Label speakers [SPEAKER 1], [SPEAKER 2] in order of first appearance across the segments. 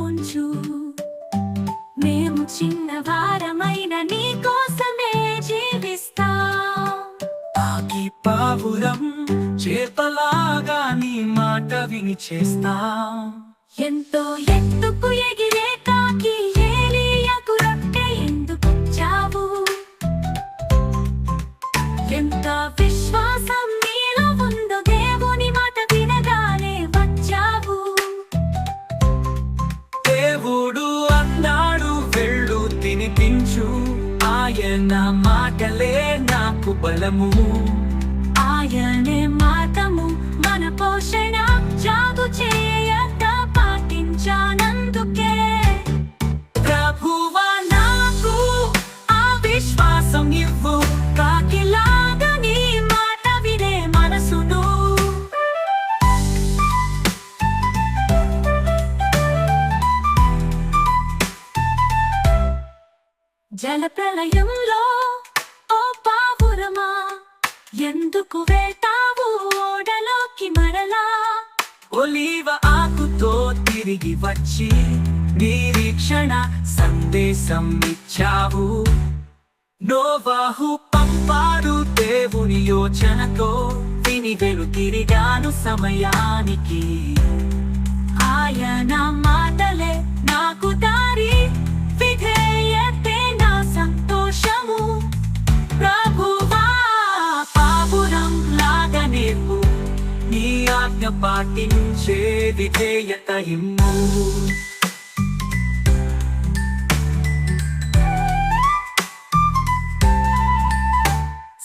[SPEAKER 1] జీవితముంచు మేము చిన్నవారమైన నీ కోసమే జీవిస్తాం.
[SPEAKER 2] పావురం చేపలాగా నీ మాట విని చేస్తా.
[SPEAKER 1] ఎంతో ఎత్తుకు ఎగిరే కాకి ఏలియకు రొట్టె ఎందుకు చావు ఎంత విశ్వాసం
[SPEAKER 2] ఆయన మాటలే నాకు బలము.
[SPEAKER 1] ఆయనే మా జల ప్రళయంలో ఓ పావురమా? ఎందుకు వేటావు ఓడలోకి మరలా?
[SPEAKER 2] ఒలీవ ఆకుతో తిరిగి వచ్చి నిరీక్షణ సందేశం ఇచ్చావు. నోవాహు పంపాడు దేవుని యోచనతో విని వెలు తిరిగాను సమయానికి.
[SPEAKER 1] ఆయన మాటలే
[SPEAKER 2] పాటించే విధేయత ఇమ్ము.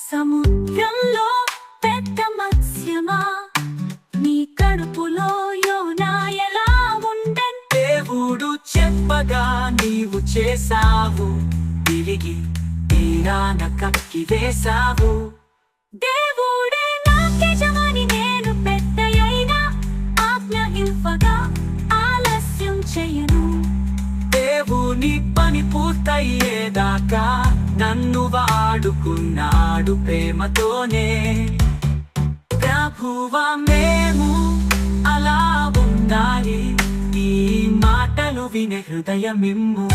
[SPEAKER 1] సముద్రంలో పెద్ద మత్స్యమా? నీ కడుపులో యోనా ఎలా ఉండన్
[SPEAKER 2] దేవుడు చెప్పగా నీవు చేసావు తిరిగి తీరాన కక్కి వేసావు
[SPEAKER 1] దేవుడు
[SPEAKER 2] దేవుని పని పూర్తయ్యేదాకా నన్ను వాడుకున్నాడు ప్రేమతోనే. ప్రభువా మేము అలా ఉండాలి. ఈ మాటలు వినే హృదయమిమ్ము.